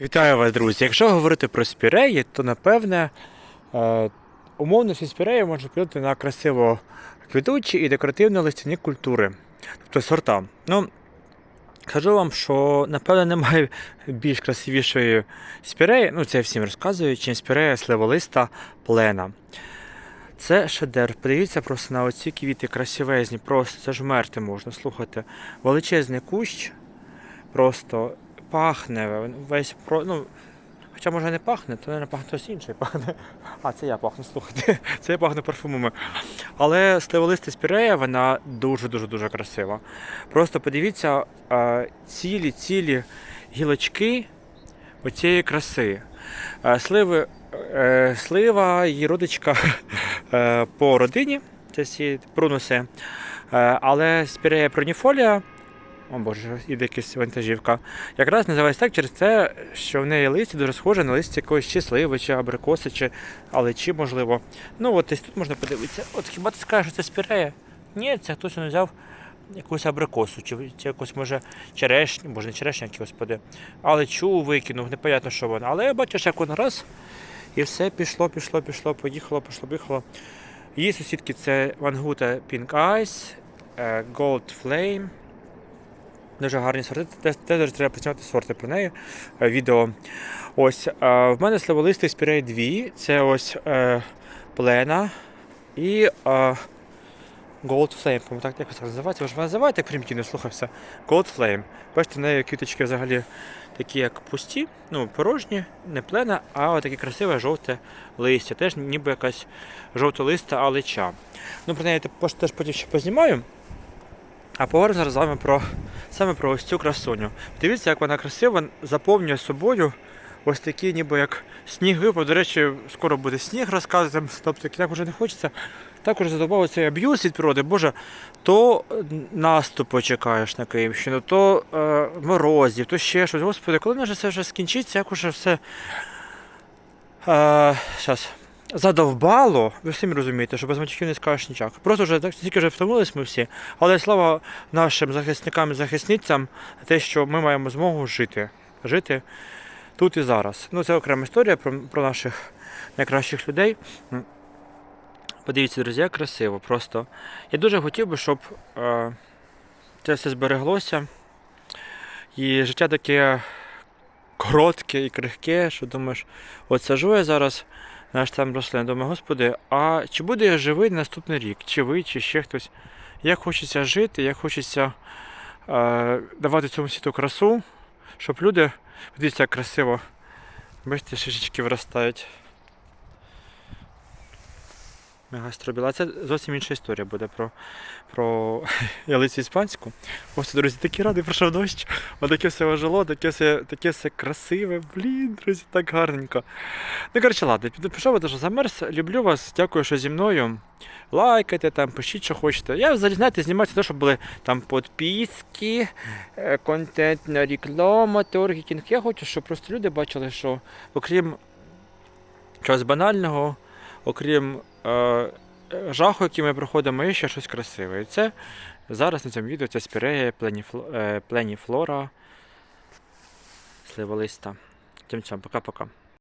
Вітаю вас, друзі! Якщо говорити про спіреї, то напевне е, умовно всі спіреї можна поділити на красиво квітучі і декоративно листяні культури, тобто сорта. Ну, скажу вам, що напевне немає більш красивішої спіреї, ну це я всім розказую, чим спірея сливолиста плена. Це шедевр. Подивіться просто на оці квіти красивезні, просто це ж вмерти можна. Слухайте, величезний кущ, просто пахне весь про. Ну, хоча може не пахне, то не пахне хтось інший пахне. А, це я пахну, слухайте. Це я пахну парфумами. Але сливолиста спірея, вона дуже-дуже дуже красива. Просто подивіться е, цілі цілі гілочки оцієї краси. Сливи, е, слива, її родичка е, по родині, це всі прунуси. Е, Але спірея проніфолія, о боже, іде якась вантажівка. Якраз називається так через те, що в неї листя дуже схоже на листя якоїсь чи сливи, чи абрикоси, чи алечі, можливо. Ну, от десь тут можна подивитися. От хіба ти скажеш, що це спірея? Ні, це хтось не взяв якусь абрикосу, чи, чи якусь, може, черешню, може не черешню, які, господи. Алечу викинув, непонятно, що вона. Але що як вона раз, і все пішло, пішло, пішло, поїхало, пішло, поїхало. Її сусідки це Вангута Pink Eyes, е, Gold Flame. Дуже гарні сорти. Теж теж треба працювати сорти про неї. е, Відео. Ось е, в мене сливолисти спірей дві. Це ось е, плена і е, Gold Flame. По-моєму, так якось називається. Ви ж називаєте примітивно, слухався. Gold Flame. Бачите, в неї квіточки взагалі такі, як пусті, ну, порожні, не плена, а отаке красиве жовте листя. Теж ніби якась жовтолиста алеча. Ну, про неї теж потім ще познімаю. А поговоримо зараз з вами про саме про ось цю красуню. Дивіться, як вона красиво заповнює собою ось такі, ніби як сніг випав. До речі, скоро буде сніг розказувати, тобто так вже не хочеться. Так уже задобав цей аб'юз від природи. Боже, то наступу чекаєш на Київщину, то е, морозів, то ще щось. Господи, коли вже це вже скінчиться, як уже все. Е, щас. Задовбало, ви самі розумієте, що без матюків не скажеш нічого. Просто вже так тільки вже втомились ми всі. Але слава нашим захисникам і захисницям те, що ми маємо змогу жити. Жити тут і зараз. Ну, це окрема історія про, про наших найкращих людей. Подивіться, друзі, як красиво. Просто я дуже хотів би, щоб е, це все збереглося. І життя таке коротке і крихке, що думаєш, от сажу я зараз наш там рослин. Думаю, господи, а чи буде я живий наступний рік? Чи ви, чи ще хтось? Як хочеться жити, як хочеться е, давати цьому світу красу, щоб люди, подивіться, як красиво. Бачите, шишечки виростають. Мегастробіла. Це зовсім інша історія буде про, про ялицю іспанську. Ось, друзі, такі радий пройшов дощ. Отаке все ожило, таке все, таке все красиве. Блін, друзі, так гарненько. Ну, коротше, ладно, пішов, що замерз. Люблю вас, дякую, що зі мною. Лайкайте там, пишіть, що хочете. Я взагалі, знаєте, знімаю те, щоб були там підписки, е, контентна реклама, торгетінг. Я хочу, щоб просто люди бачили, що окрім чогось банального, окрім жаху, який ми проходимо, і ще щось красиве. І це зараз на цьому відео це спірея пленіфлора сливолиста. Тим цьому, пока-пока.